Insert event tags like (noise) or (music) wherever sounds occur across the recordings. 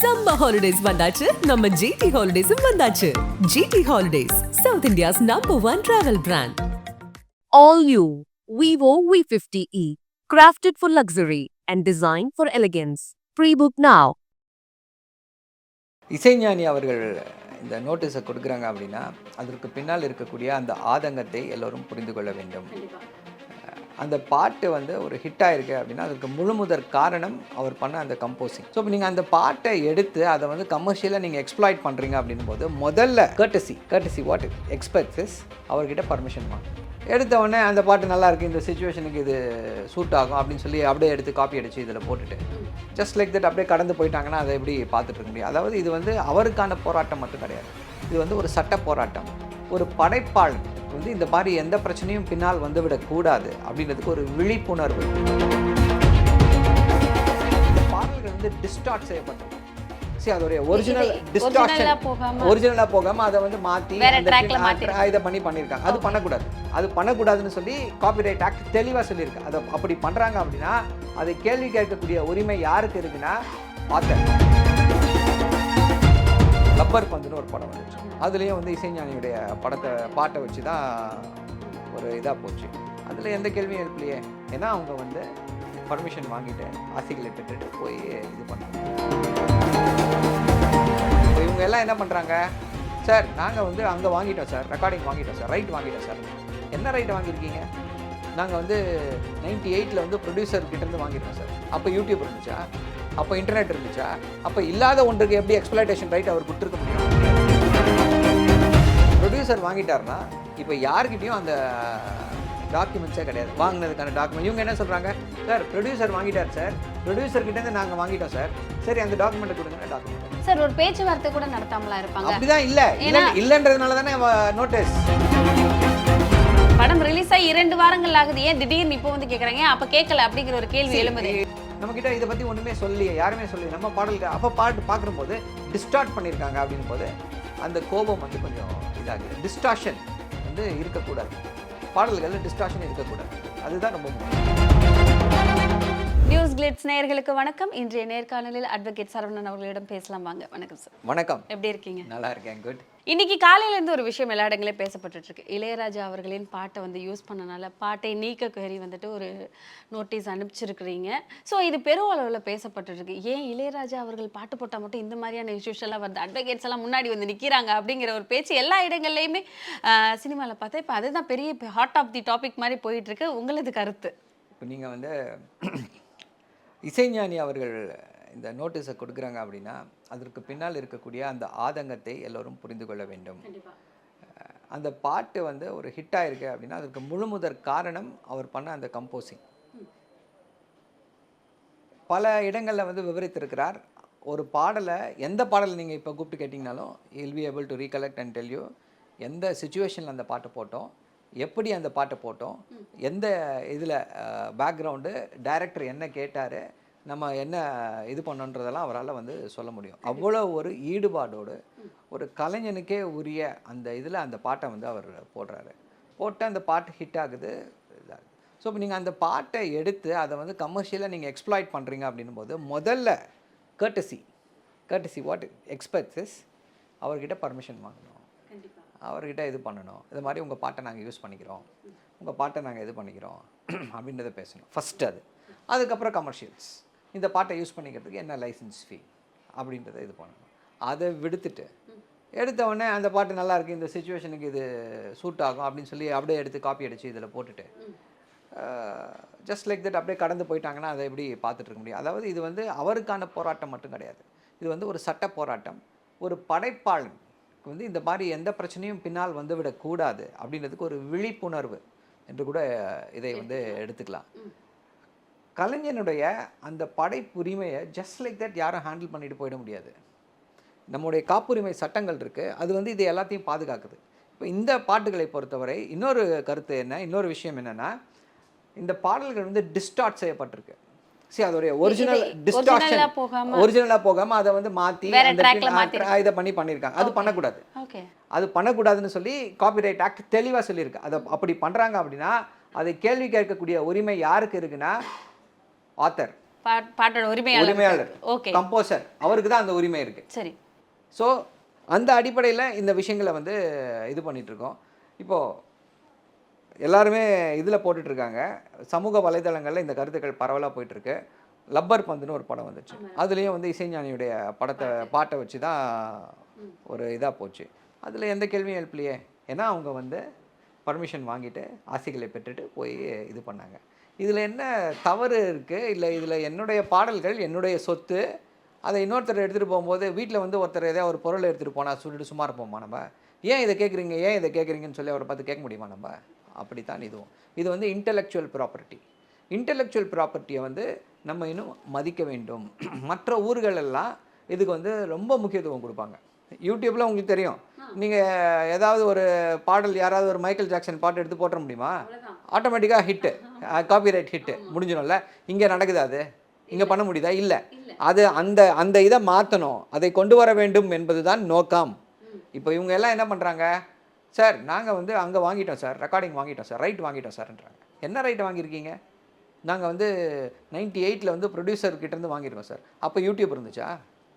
Summer holidays வந்தாச்சு. நம்ம GT ஹாலிடேஸும் வந்தாச்சு. GT holidays South India's number one travel brand All new Vivo V50e, crafted for luxury and designed for elegance. Pre-book now. Isaignani அவர்கள் இந்த நோட்டீஸை கொடுக்குறாங்க அப்படின்னா அதற்கு பின்னால் இருக்கக்கூடிய அந்த ஆதங்கத்தை எல்லோரும் புரிந்து கொள்ள வேண்டும். அந்த பாட்டு வந்து ஒரு ஹிட் ஆயிருக்கு அப்படின்னா அதுக்கு முழுமுதற் காரணம் அவர் பண்ண அந்த கம்போசிங் ஸோ இப்போ நீங்கள் அந்த பாட்டை எடுத்து அதை வந்து கமர்ஷியலாக நீங்கள் எக்ஸ்ப்ளாய்ட் பண்ணுறீங்க அப்படின்னும் போது முதல்ல courtesy courtesy what it expects அவர்கிட்ட பர்மிஷன் வாங்க எடுத்தவொடனே அந்த பாட்டு நல்லாயிருக்கு இந்த சுச்சுவேஷனுக்கு இது சூட் ஆகும் அப்படின்னு சொல்லி அப்படியே எடுத்து காப்பி அடித்து இதில் போட்டுட்டு ஜஸ்ட் லைக் தட் அப்படியே கடந்து போயிட்டாங்கன்னா அதை எப்படி பார்த்துட்டு இருக்க முடியும்? அதாவது இது வந்து அவருக்கான போராட்டம் மட்டும் கிடையாது. இது வந்து ஒரு சட்ட போராட்டம். ஒரு படைப்பாளன். வந்து இந்த மாதிரி எந்த பிரச்சனையும் பின்னால் வந்துவிடக்கூடாது அப்படின்றதுக்கு ஒரு விழிப்புணர்வு. பாடல்கள் வந்து டிஸ்டார்ட் செய்யப்பட்டது. சரி அதோடைய ஒரிஜினல் டிஸ்டார்ஷன் ஒரிஜினலாக போகாம அதை வந்து மாற்றி. இதை பண்ணி பண்ணியிருக்காங்க அது பண்ணக்கூடாது. அது பண்ணக்கூடாதுன்னு சொல்லி காப்பிரைட் ஆக்ட் தெளிவாக சொல்லியிருக்கு. அதை அப்படி பண்ணுறாங்க அப்படின்னா அதை கேள்வி கேட்கக்கூடிய உரிமை யாருக்கு இருக்குன்னா ஆத்தர் லப்பர் பந்துன்னு ஒரு படம் வந்துச்சு. அதுலேயும் வந்து இசைஞானியுடைய படத்தை பாட்டை வச்சு தான் ஒரு இதாக போச்சு. அதில் எந்த கேள்வியும் எழுப்பலையே. ஏன்னா அவங்க வந்து பர்மிஷன் வாங்கிட்டு ஆசைகளை பெற்றுட்டு போய் இது பண்ணாங்க. இவங்க எல்லாம் என்ன பண்ணுறாங்க சார் நாங்கள் வந்து அங்கே வாங்கிட்டோம் சார். ரெக்கார்டிங் வாங்கிட்டோம் சார். ரைட் வாங்கிட்டோம் சார். என்ன ரைட் வாங்கியிருக்கீங்க? நாங்கள் வந்து நைன்டி எயிட்டில் வந்து ப்ரொடியூசர் கிட்டேருந்து வாங்கிட்டோம் சார். அப்போ யூடியூப் இருந்துச்சா? அப்போ இன்டர்நெட் இருந்துச்சா? அப்போ இல்லாத ஒன்றுக்கு எப்படி எக்ஸ்ப்ளேட்டேஷன் ரைட் அவர் கொடுத்துருக்க முடியும்? ப்ரொடியூசர் வாங்கிட்டாருன்னா இப்போ யார்கிட்டயும் அந்த டாக்குமெண்ட்ஸே கிடையாது. வாங்கினதுக்கான டாக்குமெண்ட் இவங்க என்ன சொல்கிறாங்க சார் ப்ரொடியூசர் வாங்கிட்டார் சார். ப்ரொடியூசர் கிட்டேருந்து நாங்கள் வாங்கிட்டோம் சார். சரி அந்த டாக்குமெண்ட்டை கொடுங்க டாக்குமெண்ட் சார் ஒரு பேச்சுவார்த்தை கூட நடத்தாமலா இருப்பாங்க? அப்படிதான் இல்ல. இல்லன்றதுனால தானே நோட்டீஸ் படம் ரிலீஸ் ஆகி இரண்டு வாரங்கள் ஆகுது. ஏன் திடீர்னு இப்போ வந்து கேக்குறாங்க? ஏன் அப்ப கேட்கல அப்படிங்கிற ஒரு கேள்வி எழும்புது. நம்மக்கிட்ட இதை பற்றி ஒன்றுமே சொல்லலையே யாருமே சொல்லி நம்ம பாடலுக்கு அப்போ பாட்டு பார்க்கும்போது டிஸ்டார்ட் பண்ணியிருக்காங்க அப்படின் போது அந்த கோபம் வந்து கொஞ்சம் இதாகுது. டிஸ்டார்ஷன் வந்து இருக்கக்கூடாது. பாடல்களில் டிஸ்டார்ஷன் இருக்கக்கூடாது. அதுதான் ரொம்ப முக்கியம். நியூஸ் கிளிட்ஸ் நேயர்களுக்கு வணக்கம். இன்றைய நேர்காணலில் அட்வொகேட் சரவணன் அவர்களிடம் பேசலாம். வாங்க வணக்கம் சார். வணக்கம். எப்படி இருக்கீங்க? நல்லா இருக்கேன். குட் இன்னைக்கு காலையில இருந்து ஒரு விஷயம் எல்லா இடங்களையும் பேசப்பட்டுட்டு இருக்கு. இளையராஜா அவர்களின் பாட்டை வந்து யூஸ் பண்ணனால பாட்டை நீக்க கோரி வந்துட்டு ஒரு நோட்டீஸ் அனுப்பிச்சிருக்கிறீங்க. ஸோ இது பெரும் அளவில் பேசப்பட்டுட்டு இருக்கு. ஏன் இளையராஜா அவர்கள் பாட்டு போட்டால் மட்டும் இந்த மாதிரியான இஷ்யூஸ் எல்லாம் வருது? அட்வொகேட்ஸ் எல்லாம் முன்னாடி வந்து நிற்கிறாங்க அப்படிங்கிற ஒரு பேச்சு எல்லா இடங்கள்லையுமே சினிமாவில் பார்த்தா இப்போ அதுதான் பெரிய ஹாட் ஆஃப் தி டாபிக் மாதிரி போயிட்டு இருக்கு. உங்களது கருத்து? இப்போ நீங்கள் வந்து இசைஞானி அவர்கள் இந்த நோட்டீஸை கொடுக்குறாங்க அப்படின்னா அதற்கு பின்னால் இருக்கக்கூடிய அந்த ஆதங்கத்தை எல்லோரும் புரிந்து கொள்ள வேண்டும். அந்த பாட்டு வந்து ஒரு ஹிட் ஆயிருக்கு அப்படின்னா அதற்கு முழுமுதற் காரணம் அவர் பண்ண அந்த கம்போசிங் பல இடங்களில் வந்து விவரித்திருக்கிறார். ஒரு பாடலை எந்த பாடலை நீங்கள் இப்போ கூப்பிட்டு கேட்டிங்கனாலும் I'll be able to recollect and tell you எந்த சுச்சுவேஷனில் அந்த பாட்டை போட்டோம். எப்படி அந்த பாட்டை போட்டோம் எந்த இதில் பேக்ரவுண்டு டைரக்டர் என்ன கேட்டார் நம்ம என்ன இது பண்ணோன்றதெல்லாம் அவரால் வந்து சொல்ல முடியும். அவ்வளோ ஒரு ஈடுபாடோடு ஒரு கலைஞனுக்கே உரிய அந்த இதில் அந்த பாட்டை வந்து அவர் போடுறாரு. போட்டு அந்த பாட்டு ஹிட் ஆகுது. இதாகுது ஸோ இப்போ நீங்கள் அந்த பாட்டை எடுத்து அதை வந்து கமர்ஷியலாக நீங்கள் எக்ஸ்ப்ளாய்ட் பண்ணுறீங்க அப்படின்னும் போது முதல்ல கர்டசி கர்டசி வாட் எக்ஸ்பெக்ட்ஸ் அவர்கிட்ட பர்மிஷன் வாங்கணும். அவர்கிட்ட இது பண்ணணும். இது மாதிரி உங்கள் பாட்டை நாங்கள் யூஸ் பண்ணிக்கிறோம். உங்கள் பாட்டை நாங்கள் இது பண்ணிக்கிறோம் (clears throat) அப்படின்றத பேசணும். ஃபஸ்ட் அது. அதுக்கப்புறம் கமர்ஷியல்ஸ் இந்த பாட்டை யூஸ் பண்ணிக்கிறதுக்கு என்ன லைசன்ஸ் ஃபீ அப்படின்றத இது பண்ணணும். அதை விடுத்துட்டு எடுத்த உடனே அந்த பாட்டு நல்லா இருக்குது இந்த சுச்சுவேஷனுக்கு இது சூட் ஆகும் அப்படின்னு சொல்லி அப்படியே எடுத்து காப்பி அடித்து இதில் போட்டுட்டு ஜஸ்ட் லைக் தட் அப்படியே கடந்து போயிட்டாங்கன்னா அதை எப்படி பார்த்துட்டு இருக்க முடியும்? அதாவது இது வந்து அவருக்கான போராட்டம் மட்டும் கிடையாது. இது வந்து ஒரு சட்ட போராட்டம். ஒரு படைப்பாளன் வந்து இந்த மாதிரி எந்த பிரச்சனையும் பின்னால் வந்துவிடக்கூடாது அப்படின்றதுக்கு ஒரு விழிப்புணர்வு என்று கூட இதை வந்து எடுத்துக்கலாம். கலைஞனுடைய அந்த படைப்புரிமையை ஜஸ்ட் லைக் தட் யாரும் ஹேண்டில் பண்ணிட்டு போயிட முடியாது. நம்முடைய காப்புரிமை சட்டங்கள் இருக்குது அது வந்து இது எல்லாத்தையும் பாதுகாக்குது. இப்போ இந்த பாட்டுகளை பொறுத்தவரை இன்னொரு கருத்து என்ன? இன்னொரு விஷயம் என்னென்னா இந்த பாடல்கள் வந்து டிஸ்டார்ட் செய்யப்பட்டிருக்கு. சரி அதோடைய ஒரிஜினல் போகாம- ஒரிஜினல் போகாம அதை வந்து மாற்றி scene- மாத்திருக்காங்க. இதை பண்ணி பண்ணியிருக்காங்க அது பண்ணக்கூடாது. அது பண்ணக்கூடாதுன்னு சொல்லி காப்பிரைட் ஆக்ட் தெளிவாக சொல்லியிருக்கு. அதை அப்படி பண்ணுறாங்க அப்படின்னா அதை கேள்வி கேட்கக்கூடிய உரிமை யாருக்கு இருக்குன்னா ஆத்தர் பாட்- பாட்டோட உரிமையாளர் உரிமையாளர் ஓகே கம்போசர் அவருக்கு தான் அந்த உரிமை இருக்கு. சரி. ஸோ அந்த அடிப்படையில் இந்த விஷயங்களை வந்து இது பண்ணிட்டு இருக்கோம். இப்போது எல்லாருமே இதில் போட்டுட்ருக்காங்க. சமூக வலைதளங்களில் இந்த கருத்துக்கள் பரவலாக போயிட்டுருக்கு லப்பர் பந்துன்னு ஒரு படம் வந்துச்சு. அதுலேயும் வந்து இசைஞானியுடைய படத்தை பாட்டை. வச்சு தான் ஒரு இதாக போச்சு. அதில் எந்த கேள்வியும் எழுப்பலையே. ஏன்னா அவங்க வந்து பர்மிஷன் வாங்கிட்டு ஆசைகளை பெற்றுட்டு போய் இது பண்ணாங்க. இதில் என்ன தவறு இருக்குது இல்லை இதில் என்னுடைய பாடல்கள் என்னுடைய சொத்து அதை இன்னொருத்தர் எடுத்துகிட்டு போகும்போது வீட்டில் வந்து ஒருத்தர் ஏதாவது ஒரு பொருளை எடுத்துகிட்டு போனால் சொல்லிட்டு சும்மா இருப்போமா நம்ம? ஏன் இதை கேட்குறீங்க ஏன் இதை கேட்குறீங்கன்னு சொல்லி அவரை பார்த்து கேட்க முடியுமா நம்ம? அப்படித்தான் இதுவும் இது வந்து இன்டெலெக்சுவல் ப்ராப்பர்ட்டி இன்டெலெக்சுவல் ப்ராப்பர்ட்டியை வந்து நம்ம இன்னும் மதிக்க வேண்டும். மற்ற ஊர்கள் எல்லாம் இதுக்கு வந்து ரொம்ப முக்கியத்துவம் கொடுப்பாங்க. யூடியூப்பில் உங்களுக்கு தெரியும். நீங்கள் ஏதாவது ஒரு பாடல் யாராவது ஒரு மைக்கேல் ஜாக்சன் பாட்டு எடுத்து போட்டுற முடியுமா? ஆட்டோமேட்டிக்காக ஹிட்டு காப்பிரைட் ஹிட்டு முடிஞ்சிடும்ல? இங்கே நடக்குது அது? இங்கே பண்ண முடியுதா? இல்லை. அது அந்த அந்த இதை மாற்றணும் அதை கொண்டு வர வேண்டும் என்பதுதான் நோக்கம். இப்போ இவங்க எல்லாம் என்ன பண்ணுறாங்க சார் நாங்கள் வந்து அங்கே வாங்கிட்டோம் சார் ரெக்கார்டிங் வாங்கிட்டோம் சார் ரைட் வாங்கிட்டோம் சார்ன்றாங்க. என்ன ரைட் வாங்கியிருக்கீங்க? நாங்கள் வந்து நைன்டி எயிட்டில் வந்து ப்ரொடியூசர் கிட்டேருந்து வாங்கியிருக்கோம் சார். அப்போ யூடியூப் இருந்துச்சா?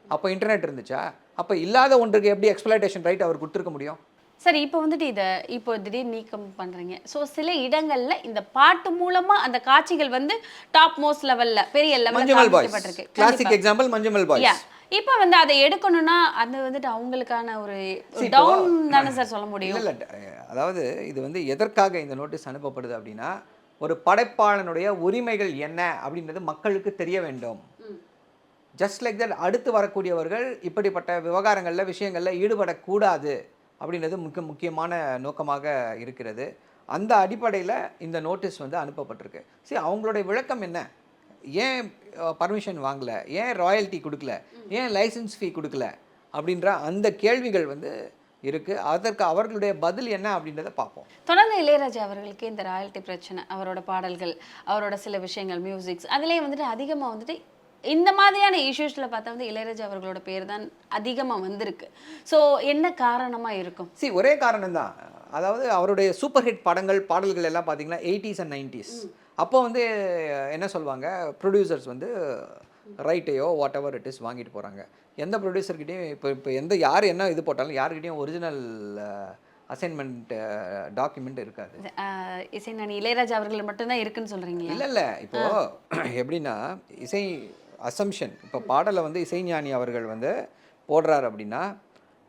அப்போ இன்டர்நெட் இருந்துச்சா? அப்போ இல்லாத ஒன்றுக்கு எப்படி எக்ஸ்பிளேஷன் ரைட் அவர் கொடுத்துருக்க முடியும்? சரி இப்போ வந்துட்டு இதை இப்போ திடீர் நீக்கம் பண்றீங்க. ஸோ சில இடங்கள்ல இந்த பாட்டு மூலமா அந்த காட்சிகள் வந்து டாப் மோஸ்ட் லெவல்ல பெரிய லெவலில் கிளாசிக் எக்ஸாம்பிள் மஞ்சுமல் யா பாய்ஸ் இப்போ வந்து அதை எடுக்கணும்னா அது வந்துட்டு அவங்களுக்கான ஒரு டவுன் தானே சார் சொல்ல முடியும். இல்லை அதாவது இது வந்து எதற்காக இந்த நோட்டீஸ் அனுப்பப்படுது அப்படின்னா ஒரு படைப்பாளனுடைய உரிமைகள் என்ன அப்படின்றது மக்களுக்கு தெரிய வேண்டும். ஜஸ்ட் லைக் தட் அடுத்து வரக்கூடியவர்கள் இப்படிப்பட்ட விவகாரங்களில் விஷயங்களில் ஈடுபடக்கூடாது அப்படின்றது முக்கிய முக்கியமான நோக்கமாக இருக்கிறது. அந்த அடிப்படையில் இந்த நோட்டீஸ் வந்து அனுப்பப்பட்டிருக்கு. சரி அவங்களுடைய விளக்கம் என்ன? ஏன் பர்மிஷன் வாங்கல? ஏன் ராயல்ட்டி கொடுக்கல? ஏன் லைசன்ஸ் ஃபீ கொடுக்கல? அப்படின்ற அந்த கேள்விகள் வந்து இருக்குது அதற்கு அவர்களுடைய பதில் என்ன அப்படின்றத பார்ப்போம். தொடர்ந்து இளையராஜா அவர்களுக்கு இந்த ராயல்ட்டி பிரச்சனை அவரோட பாடல்கள் அவரோட சில விஷயங்கள் மியூசிக்ஸ் அதுலேயே வந்துட்டு அதிகமாக வந்துட்டு இந்த மாதிரியான இஷ்யூஸில் பார்த்தா வந்து இளையராஜா அவர்களோட பேர் தான் அதிகமாக வந்திருக்கு. ஸோ என்ன காரணமாக இருக்கும்? சி ஒரே காரணம் தான் அதாவது அவருடைய சூப்பர் ஹிட் படங்கள் பாடல்கள் எல்லாம் பார்த்தீங்கன்னா எயிட்டிஸ் அண்ட் நைன்டிஸ் அப்போ வந்து என்ன சொல்லுவாங்க? ப்ரொடியூசர்ஸ் வந்து ரைட்டையோ வாட் எவர் இட் இஸ் வாங்கிட்டு போகிறாங்க எந்த ப்ரொடியூசர்கிட்டையும் இப்போ இப்போ எந்த யார் என்ன இது போட்டாலும் யாருக்கிட்டையும் ஒரிஜினல் அசைன்மெண்ட் டாக்குமெண்ட் இருக்காது. இசை நான் இளையராஜா அவர்கள் மட்டும்தான் இருக்குன்னு சொல்றீங்களா இல்லை இல்லை. இப்போ (clears throat) எப்படின்னா இசை அசம்ஷன் இப்போ பாடலை வந்து இசைஞானி அவர்கள் வந்து போடுறார் அப்படின்னா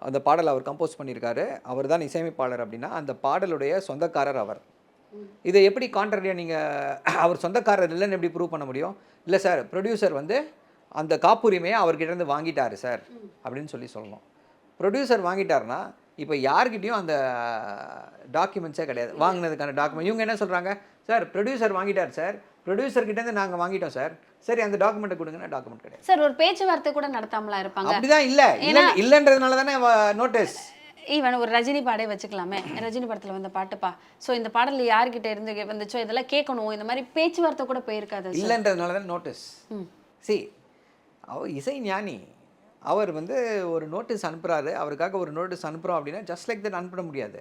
அந்த பாடல் அவர் கம்போஸ் பண்ணியிருக்காரு. அவர் தான் இசையமைப்பாளர் அப்படின்னா அந்த பாடலுடைய சொந்தக்காரர் அவர். இதை எப்படி கான்ட்ரடியாக நீங்கள் அவர் சொந்தக்காரர் இல்லைன்னு எப்படி ப்ரூவ் பண்ண முடியும்? இல்லை சார் ப்ரொடியூசர் வந்து அந்த காப்புரிமையை அவர்கிட்டருந்து வாங்கிட்டாரு சார் அப்படின்னு சொல்லி சொல்லணும். ப்ரொடியூசர் வாங்கிட்டாருன்னா இப்போ யார்கிட்டையும் அந்த டாக்குமெண்ட்ஸே கிடையாது. வாங்கினதுக்கான டாக்குமெண்ட் இவங்க என்ன சொல்கிறாங்க சார் ப்ரொடியூசர் வாங்கிட்டார் சார் ப்ரொடியூசர் கிட்டேருந்து நாங்கள் வாங்கிட்டோம் சார் சரி அந்த டாக்குமெண்ட்டை கொடுங்கன்னா டாக்குமெண்ட் கிடையாது. சார் ஒரு பேச்சுவார்த்தை கூட நடத்தாமலா இருப்பாங்க? அப்படிதான் இல்லை. இல்லை இல்லைன்றதுனால தானே நோட்டீஸ் ஈவன் ஒரு ரஜினி பாடே வச்சுக்கலாமே. ரஜினி படத்துல வந்த பாட்டுப்பா. ஸோ இந்த பாடல் யார்கிட்ட இருந்து வந்துச்சோ இதெல்லாம் கேட்கணும். இந்த மாதிரி பேச்சுவார்த்தை கூட போயிருக்காது. இல்லைன்றதுனால தான் நோட்டீஸ் சி அவர் இசை ஞானி. அவர் வந்து ஒரு நோட்டீஸ் அனுப்புகிறாரு அவருக்காக ஒரு நோட்டீஸ் அனுப்புகிறோம் அப்படின்னா ஜஸ்ட் லைக் தட் அனுப்பிட முடியாது.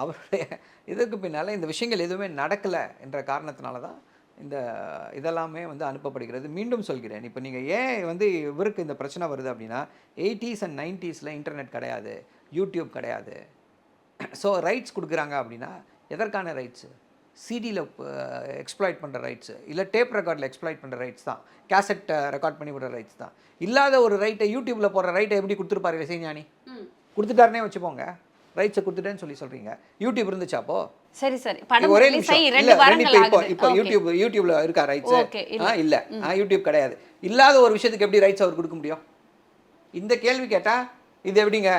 அவருடைய இதுக்கு பின்னால் இந்த விஷயங்கள் எதுவுமே நடக்கலை என்ற காரணத்தினால தான் இந்த இதெல்லாமே வந்து அனுப்பப்படுகிறது. மீண்டும் சொல்கிறேன். இப்போ நீங்கள் ஏன் வந்து இவருக்கு இந்த பிரச்சனை வருது அப்படின்னா எயிட்டிஸ் அண்ட் நைன்ட்டீஸில் இன்டர்நெட் கிடையாது யூடியூப் கிடையாது. ஸோ ரைட்ஸ் கொடுக்குறாங்க அப்படின்னா எதற்கான ரைட்ஸு சிடியில் எக்ஸ்ப்ளாய்ட் பண்ணுற ரைட்ஸு இல்லை டேப் ரெக்கார்டில் எக்ஸ்ப்ளாய்ட் பண்ணுற ரைட்ஸ் தான். கேசட் ரெக்கார்ட் பண்ணி விடுற ரைட்ஸ் தான். இல்லாத ஒரு ரைட்டை யூடியூப்பில் போடுற ரைட்டை எப்படி கொடுத்துருப்பாரு இசைஞானி? கொடுத்துட்டாருனே வச்சுப்போங்க ரைட்ஸை கொடுத்துட்டேன்னு சொல்லி சொல்கிறீங்க யூடியூப் இருந்துச்சா அப்போ? சரி சரி. படம் ஒரே இப்போ இப்போ. யூடியூப் யூடியூப்ல இருக்கா ரைட்ஸ் ஆ இல்ல. ஆ யூடியூப் கிடையாது. இல்லாத ஒரு விஷயத்துக்கு எப்படி ரைட்ஸ் அவர் கொடுக்க முடியும்? இந்த கேள்வி கேட்டா இது எப்படிங்க?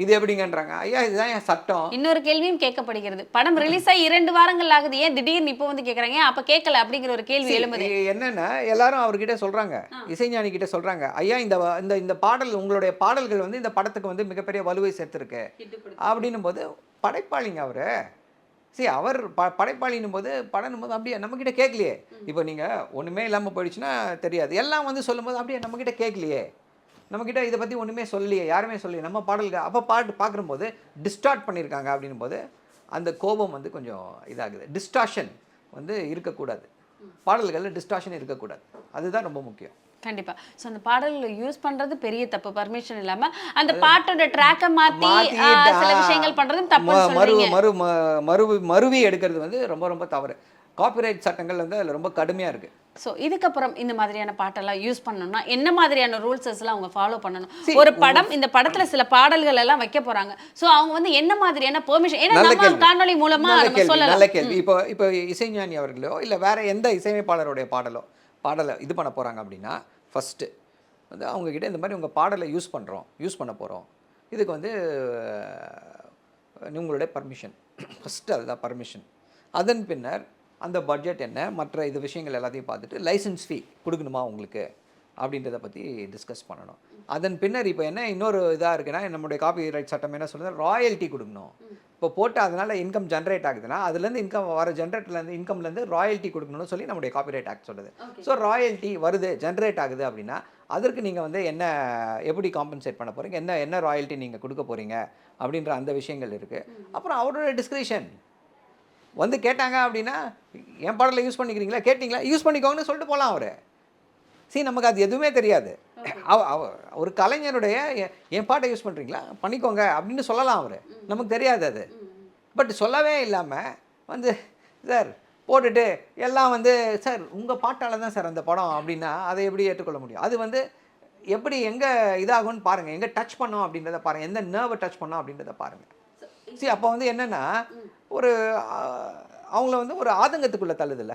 இது எப்படிங்கன்றாங்க? ஐயா இதுதான் என் சட்டம். இன்னொரு கேள்வியும் கேட்கப்படுகிறது. படம் ரிலீஸ் ஆகி இரண்டு வாரங்கள் ஆகுது. ஏன் திடீர்னு இப்போ வந்து கேக்குறாங்க ஏன் அப்ப கேட்கல அப்படிங்கிற ஒரு கேள்வி எழும்புது. என்னன்னா எல்லாரும் அவர்கிட்ட சொல்றாங்க. இசைஞானி கிட்ட சொல்றாங்க. ஐயா இந்த இந்த இந்த பாடல் உங்களுடைய பாடல்கள் வந்து இந்த படத்துக்கு வந்து மிகப்பெரிய வலுவை சேர்த்திருக்கு. அப்படின்னும் போது படைப்பாளிங்க அவரு. சரி அவர் ப படைப்பாளின்னும் போது படனும் போது அப்படியே நம்மக்கிட்ட கேட்கலையே. இப்போ நீங்கள் ஒன்றுமே இல்லாமல் போயிடுச்சுன்னா தெரியாது. எல்லாம் வந்து சொல்லும்போது அப்படியே நம்மக்கிட்ட கேட்கலையே. நம்மக்கிட்ட இதை பற்றி ஒன்றுமே சொல்லலையே யாருமே சொல்லலையே. நம்ம பாடல்கள் அப்போ பாட்டு பார்க்கும்போது டிஸ்டார்ட் பண்ணியிருக்காங்க அப்படின்னும் போது அந்த கோபம் வந்து கொஞ்சம் இதாகுது. டிஸ்டார்ஷன் வந்து இருக்கக்கூடாது. பாடல்களில் டிஸ்டார்ஷன் இருக்கக்கூடாது. அதுதான் ரொம்ப முக்கியம். கண்டிப்பா. சோ அந்த பாடல்களை யூஸ் பண்றது பெரிய தப்பு. பர்மிஷன் இல்லாம அந்த பாட்டோட ட்ராக்கை மாத்தி சில விஷயங்கள் பண்றதும் தப்புன்னு மறு மறு ம- மறுவி மறுவி எடுக்கிறது வந்து ரொம்ப ரொம்ப தவறு. காப்பிரைட் சட்டங்கள் வந்து அதில் ரொம்ப கடுமையாக இருக்குது சோ இதுக்கப்புறம் இந்த மாதிரியான பாட்டெல்லாம் யூஸ் பண்ணணும்னா என்ன மாதிரியான ரூல்ஸஸ் எல்லாம் அவங்க ஃபாலோ பண்ணணும்? ஒரு படம் இந்த படத்துல சில பாடல்கள் எல்லாம் வைக்க போறாங்க. சோ அவங்க வந்து என்ன மாதிரியான பெர்மிஷன் ஏன்னா நம்ம. காணொளி மூலமா நம்ம கேள்வி நல்ல சொல்லலாம் கேள்வி இப்போ இப்போ இசைஞானி அவர்களோ இல்லை வேற எந்த இசையமைப்பாளருடைய பாடலோ பாடலை இது பண்ண போகிறாங்க அப்படின்னா ஃபஸ்ட்டு வந்து அவங்க கிட்ட இந்த மாதிரி உங்கள் பாடலை யூஸ் பண்ணுறோம் யூஸ் பண்ண போகிறோம் இதுக்கு வந்து உங்களுடைய பர்மிஷன் ஃபஸ்ட்டு அதுதான் பர்மிஷன் அதன் பின்னர் அந்த பட்ஜெட் என்ன மற்ற இது விஷயங்கள் எல்லாத்தையும் பார்த்துட்டு லைசன்ஸ் ஃபீ கொடுக்கணுமா உங்களுக்கு? அப்படின்றத பற்றி டிஸ்கஸ் பண்ணணும். அதன் பின்னர் இப்போ என்ன இன்னொரு இதாக இருக்குன்னா நம்முடைய காப்பி ரைட் சட்டம் என்ன சொல்லுது? ராயல்ட்டி கொடுக்கணும். இப்போ போட்டு அதனால் இன்கம் ஜென்ரேட் ஆகுதுன்னா அதுலேருந்து இன்கம் வர ஜென்ரேட்லேருந்து இன்கம்லேருந்து ராயல்ட்டி கொடுக்கணும்னு சொல்லி நம்முடைய காப்பிரைட் ஆக்ட் சொல்லுது. ஸோ ராயல்ட்டி வருது ஜென்ரேட் ஆகுது அப்படின்னா அதற்கு நீங்கள் வந்து என்ன எப்படி காம்பன்சேட் பண்ண போகிறீங்க என்ன என்ன ராயல்ட்டி நீங்கள் கொடுக்க போகிறீங்க அப்படின்ற அந்த விஷயங்கள் இருக்குது அப்புறம் அவரோட டிஸ்கிரிஷன் வந்து கேட்டாங்க அப்படின்னா என் பாடலில் யூஸ் பண்ணிக்கிறீங்களா? கேட்டிங்களா? யூஸ் பண்ணிக்கோங்கன்னு சொல்லிட்டு போகலாம் அவர். சரி நமக்கு அது எதுவுமே தெரியாது. அவ அவ ஒரு கலைஞருடைய என் பாட்டை யூஸ் பண்ணுறீங்களா பண்ணிக்கோங்க. அப்படின்னு சொல்லலாம் அவர். நமக்கு தெரியாது அது. பட் சொல்லவே இல்லாமல் வந்து சார் போட்டுட்டு எல்லாம் வந்து சார் உங்கள் பாட்டால் தான் சார் அந்த படம். அப்படின்னா அதை எப்படி ஏற்றுக்கொள்ள முடியும்? அது வந்து எப்படி எங்கே இதாகும்னு பாருங்கள் எங்கே டச் பண்ணோம் அப்படின்றத பாருங்கள் எந்த நர்வை டச் பண்ணோம் அப்படின்றத பாருங்கள் சரி அப்போ வந்து என்னென்னா ஒரு அவங்கள வந்து ஒரு ஆதங்கத்துக்குள்ளே தள்ளுதில்ல.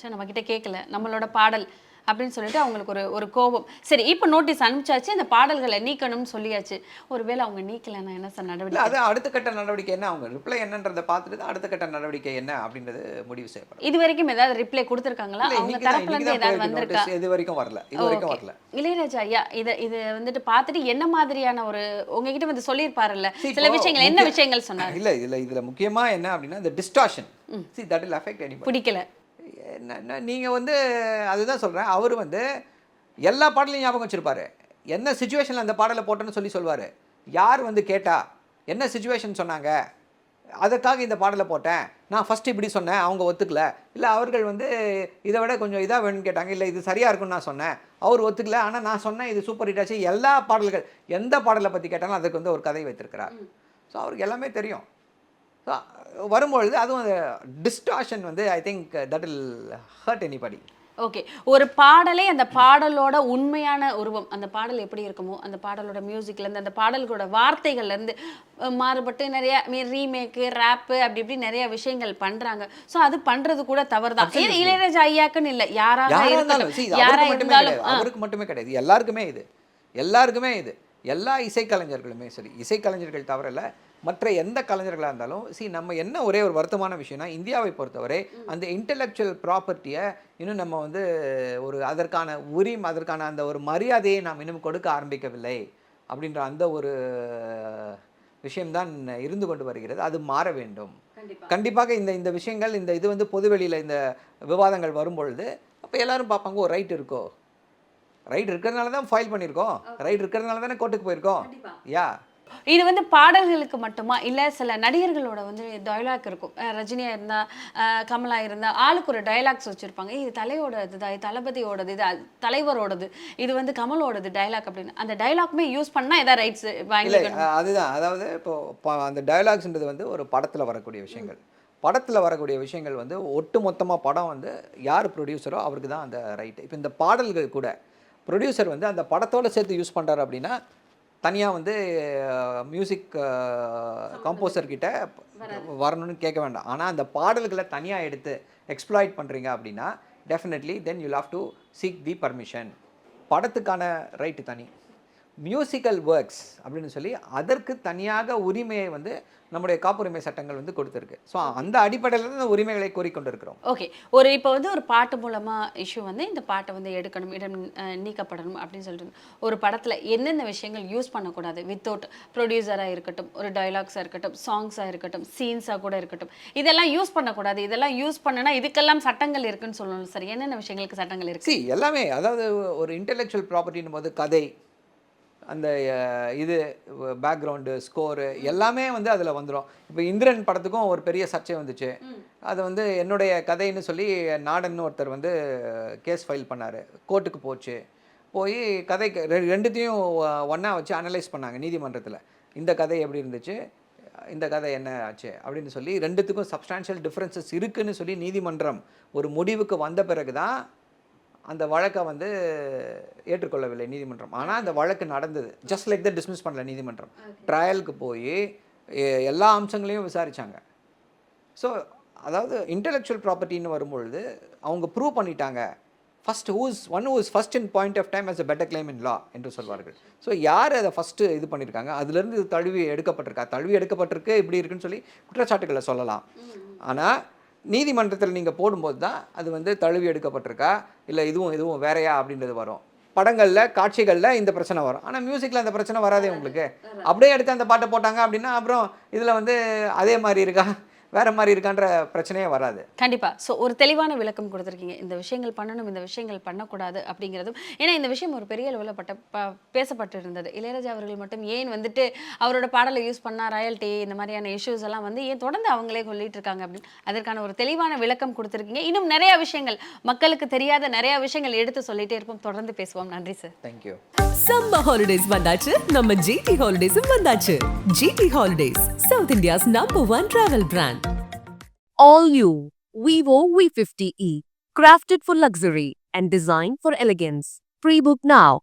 சரி நம்ம கிட்ட கேட்கல நம்மளோட பாடல். அப்படின்னு சொல்லிட்டு அவங்களுக்கு ஒரு ஒரு கோபம். சரி இப்போ நோட்டீஸ் அனுப்பிச்சாச்சு இந்த பாடல்களை நீக்கணும்னு சொல்லியாச்சு. ஒருவேளை அவங்க நீக்கலைன்னா என்ன சார் நடவடிக்கை? அது அடுத்த கட்ட நடவடிக்கை என்ன? அவங்க ரிப்ளை என்னன்றதை பார்த்துட்டு தான் அடுத்த கட்ட நடவடிக்கை என்ன அப்படின்றது முடிவு செய்யப்படும். இது வரைக்கும் ஏதாவது ரிப்ளை கொடுத்துருக்காங்களா? அவங்க தரப்புல இருந்து ஏதாவது வந்திருக்கா. இது வரைக்கும் வரல. இது வரைக்கும். வரல. இளையராஜா ஐயா இத இது வந்துட்டு பார்த்துட்டு என்ன மாதிரியான ஒரு உங்ககிட்ட வந்து சொல்லியிருப்பாருல்ல? சில விஷயங்கள் என்ன விஷயங்கள் சொன்னார்? இல்லை இதில் இதில் முக்கியமாக என்ன அப்படின்னா இந்த distortion that will affect anybody. பிடிக்கல. நீங்கள் வந்து அதுதான் சொல்கிறேன் அவர் வந்து எல்லா பாடலையும் ஞாபகம் வச்சிருப்பாரு. என்ன சுச்சுவேஷனில் அந்த பாடலை போட்டேன்னு சொல்லி சொல்வார். யார் வந்து கேட்டா என்ன சுச்சுவேஷன் சொன்னாங்க? அதுக்காக இந்த பாடலை போட்டேன். நான் ஃபஸ்ட்டு இப்படி சொன்னேன். அவங்க ஒத்துக்கல. இல்லை அவர்கள் வந்து இதை விட கொஞ்சம் இதாக வேணும்னு கேட்டாங்க. இல்லை இது சரியாக இருக்கும்னு நான் சொன்னேன். அவர் ஒத்துக்கல. ஆனால் நான் சொன்னேன் இது சூப்பர் ஹிட் ஆச்சு. எல்லா பாடல்கள் எந்த பாடலை பற்றி கேட்டாலும் அதுக்கு வந்து ஒரு கதை வைத்திருக்கிறார். ஸோ அவருக்கு எல்லாமே தெரியும். வரும்பொழுது அதுவும் அந்த டிஸ்டார்ஷன் வந்து I think that will hurt anybody okay ஒரு பாடலே அந்த பாடலோட உண்மையான உருவம் அந்த பாடல் எப்படி இருக்குமோ அந்த பாடலோட மியூசிக்ல இருந்து அந்த பாடல்களோட வார்த்தைகள்ல இருந்து அஹ், மாறுபட்டு நிறைய ரீமேக்கு ரேப்பு அப்படி இப்படி நிறைய விஷயங்கள் பண்றாங்க. சோ அது பண்றது கூட தவறுதான். ஏன் இளையராஜா ஐயாக்குன்னு இல்ல. யாராக யாரா இருந்தாலும் அவருக்கு மட்டுமே கிடையாது. அவருக்கு மட்டுமே கிடையாது. எல்லாருக்குமே இது. எல்லாருக்குமே இது. எல்லா இசைக்கலைஞர்களுமே சரி இசைக்கலைஞர்கள் தவிரல மற்ற எந்த கலைஞர்களாக இருந்தாலும் சி நம்ம என்ன ஒரே ஒரு வருத்தமான விஷயம்னா இந்தியாவை பொறுத்தவரை அந்த இன்டெலெக்சுவல் ப்ராப்பர்ட்டியை இன்னும் நம்ம வந்து ஒரு அதற்கான உரிமை அதற்கான அந்த ஒரு மரியாதையை நாம் இன்னும் கொடுக்க ஆரம்பிக்கவில்லை அப்படின்ற அந்த ஒரு விஷயம்தான் இருந்து கொண்டு வருகிறது. அது மாற வேண்டும். கண்டிப்பாக இந்த இந்த விஷயங்கள் இந்த இது வந்து பொதுவெளியில் இந்த விவாதங்கள் வரும்பொழுது அப்போ எல்லாரும் பார்ப்பாங்க ஒரு ரைட் இருக்கோ? ரைட் இருக்கிறதுனால தான் ஃபைல் பண்ணியிருக்கோம் ரைட் இருக்கிறதுனால தானே கோர்ட்டுக்கு போயிருக்கோம். யா இது வந்து பாடல்களுக்கு மட்டுமா? இல்ல சில நடிகர்களோட வந்து டயலாக் இருக்கும். ரஜினியா இருந்தா கமலா இருந்தா ஆளுக்கு ஒரு டயலாக்ஸ் வச்சிருப்பாங்க. இது தலையோட இதுதான் இது தளபதியோடது இது தலைவரோடது இது வந்து கமலோடது டயலாக் அப்படின்னு. அந்த டயலாக்மே யூஸ் பண்ணா ஏதாவது ரைட்ஸ் வாங்கிக்கணும் அதுதான். அதாவது இப்போ அந்த டயலாக்ஸ்ன்றது வந்து ஒரு படத்தில் வரக்கூடிய விஷயங்கள். படத்தில் வரக்கூடிய விஷயங்கள் வந்து ஒட்டு மொத்தமாக படம் வந்து யார் ப்ரொடியூசரோ அவருக்கு தான் அந்த ரைட்டு இப்போ இந்த பாடல்கள் கூட ப்ரொடியூசர் வந்து அந்த படத்தோட சேர்த்து யூஸ் பண்ணுறாரு அப்படின்னா தனியாக வந்து மியூசிக் கம்போசர் கிட்ட வரணும்னு கேட்க வேண்டாம். ஆனால் அந்த பாடல்களை தனியாக எடுத்து எக்ஸ்ப்ளாய்ட் பண்ணுறீங்க அப்படின்னா definitely then you have to seek the permission படத்துக்கான ரைட்டு தனி. மியூசிக்கல் ஒர்க்ஸ் அப்படின்னு சொல்லி அதற்கு தனியாக உரிமையை வந்து நம்முடைய காப்புரிமை சட்டங்கள் வந்து கொடுத்துருக்கு. ஸோ அந்த அடிப்படையில் தான் உரிமைகளை கோரிக்கொண்டிருக்கிறோம் ஓகே ஒரு இப்போ வந்து ஒரு பாட்டு மூலமா இஷ்யூ வந்து இந்த பாட்டை வந்து எடுக்கணும் இடம் நீக்கப்படணும் அப்படின்னு சொல்லிட்டு ஒரு படத்துல என்னென்ன விஷயங்கள் யூஸ் பண்ணக்கூடாது? வித்தவுட் ப்ரொடியூசராக இருக்கட்டும் ஒரு டயலாக்ஸாக இருக்கட்டும் சாங்ஸாக இருக்கட்டும் சீன்ஸாக கூட இருக்கட்டும். இதெல்லாம் யூஸ் பண்ணக்கூடாது. இதெல்லாம் யூஸ் பண்ணுனா இதுக்கெல்லாம் சட்டங்கள் இருக்குன்னு சொல்லணும் சார். என்னென்ன விஷயங்களுக்கு சட்டங்கள் இருக்கு? சி எல்லாமே அதாவது ஒரு இன்டெலெக்சுவல் ப்ராப்பர்ட்டின் போது கதை அந்த இது பேக்ரவுண்டு ஸ்கோரு எல்லாமே வந்து அதில் வந்துடும் இப்போ இந்திரன் படத்துக்கும் ஒரு பெரிய சர்ச்சை வந்துச்சு. அது வந்து என்னுடைய கதைன்னு சொல்லி நாடன் ஒருத்தர் வந்து கேஸ் ஃபைல் பண்ணார். கோர்ட்டுக்கு போச்சு. போய் கதை ரெண்டுத்தையும் ஒன்றா வச்சு அனலைஸ் பண்ணாங்க நீதிமன்றத்தில். இந்த கதை எப்படி இருந்துச்சு? இந்த கதை என்ன ஆச்சு? அப்படின்னு சொல்லி ரெண்டுத்துக்கும் சப்ஸ்டான்ஷியல் டிஃப்ரென்சஸ் இருக்குன்னு சொல்லி நீதிமன்றம் ஒரு முடிவுக்கு வந்த பிறகு தான் அந்த வழக்கை வந்து ஏற்றுக்கொள்ளவில்லை நீதிமன்றம். ஆனால் அந்த வழக்கு நடந்தது. ஜஸ்ட் லைக் that டிஸ்மிஸ் பண்ணல நீதிமன்றம். ட்ரையலுக்கு போய் எல்லா அம்சங்களையும் விசாரிச்சாங்க. ஸோ அதாவது இன்டெலெக்சுவல் ப்ராப்பர்ட்டின்னு வரும்பொழுது அவங்க ப்ரூவ் பண்ணிட்டாங்க. First who's one who's first in point of time as a better claim in law என்று சொல்வார்கள். ஸோ யார் அதை ஃபஸ்ட்டு இது பண்ணியிருக்காங்க அதுலேருந்து தழுவி எடுக்கப்பட்டிருக்கா? தழுவி எடுக்கப்பட்டிருக்கு இப்படி இருக்குன்னு சொல்லி குற்றச்சாட்டுகளை சொல்லலாம். ஆனால் நீதிமன்றத்தில் நீங்கள் போடும்போது தான் அது வந்து தழுவி எடுக்கப்பட்டிருக்கா? இல்லை இதுவும் இதுவும் வேறையா அப்படின்றது வரும். படங்களில் காட்சிகளில் இந்த பிரச்சனை வரும். ஆனால் மியூசிக்கில் அந்த பிரச்சனை வராதே உங்களுக்கு. அப்படியே எடுத்து அந்த பாட்டை போட்டாங்க அப்படின்னா அப்புறம் இதில் வந்து அதே மாதிரி இருக்கா? வேற மாதிரி இருக்கான்ற பிரச்சனையே வராது. கண்டிப்பா. ஸோ ஒரு தெளிவான விளக்கம் கொடுத்துருக்கீங்க. இந்த விஷயங்கள் பண்ணணும் இந்த விஷயங்கள் பண்ணக்கூடாது அப்படிங்கிறதும். ஏன்னா இந்த விஷயம் ஒரு பெரிய அளவில் பட்ட ப பேசப்பட்டு இருந்தது இளையராஜா அவர்கள் மட்டும் ஏன் வந்துட்டு அவரோட பாடலை யூஸ் பண்ணா ராயல்ட்டி இந்த மாதிரியான இஷ்யூஸ் எல்லாம் வந்து ஏன் தொடர்ந்து அவங்களே சொல்லிட்டு இருக்காங்க அப்படின்னு? அதற்கான ஒரு தெளிவான விளக்கம் கொடுத்துருக்கீங்க. இன்னும் நிறைய விஷயங்கள் மக்களுக்கு தெரியாத நிறைய விஷயங்கள் எடுத்து சொல்லிட்டே இருப்போம். தொடர்ந்து பேசுவோம். நன்றி சார் தேங்க்யூ சம்மர் ஹாலிடேஸ் வந்தாச்சு. நம்ம ஜிடி ஹாலிடேஸும் வந்தாச்சு. GT holidays South India's number one travel brand All new Vivo V50e. Crafted for luxury and designed for elegance. Pre-book now.